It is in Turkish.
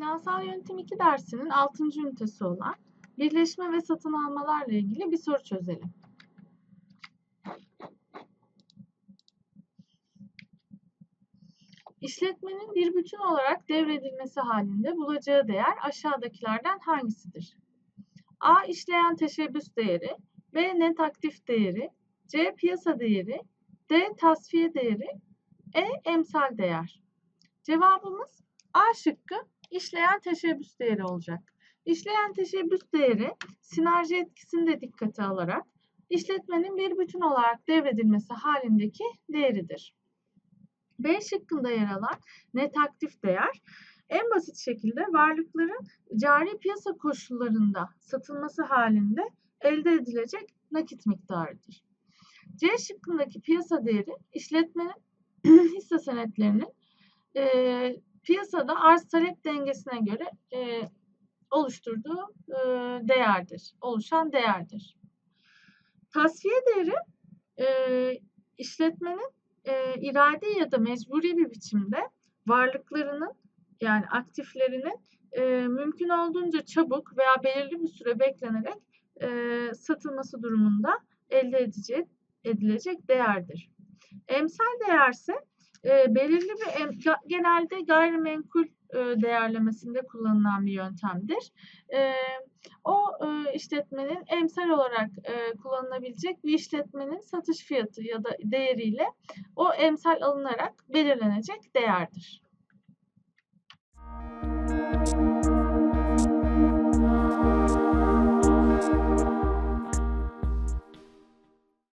22 dersinin 6. ünitesi olan birleşme ve satın almalarla ilgili bir soru çözelim. İşletmenin bir bütün olarak devredilmesi halinde bulacağı değer aşağıdakilerden hangisidir? A. işleyen teşebbüs değeri, B. Net aktif değeri, C. Piyasa değeri, D. Tasfiye değeri, E. Emsal değer. Cevabımız A şıkkı işleyen teşebbüs değeri olacak. İşleyen teşebbüs değeri sinerji etkisini de dikkate alarak işletmenin bir bütün olarak devredilmesi halindeki değeridir. B şıkkında yer alan net aktif değer en basit şekilde varlıkların cari piyasa koşullarında satılması halinde elde edilecek nakit miktarıdır. C şıkkındaki piyasa değeri işletmenin hisse senetlerinin e, piyasada arz talep dengesine göre e, oluşturduğu e, değerdir, oluşan değerdir. Tasfiye değeri e, işletmenin e, iradi ya da mecburi bir biçimde varlıklarının yani aktiflerinin e, mümkün olduğunca çabuk veya belirli bir süre beklenerek e, satılması durumunda elde edecek, edilecek değerdir. Emsal değerse e, belirli bir em, genelde gayrimenkul e, değerlemesinde kullanılan bir yöntemdir. E, o e, işletmenin emsal olarak e, kullanılabilecek bir işletmenin satış fiyatı ya da değeriyle o emsal alınarak belirlenecek değerdir.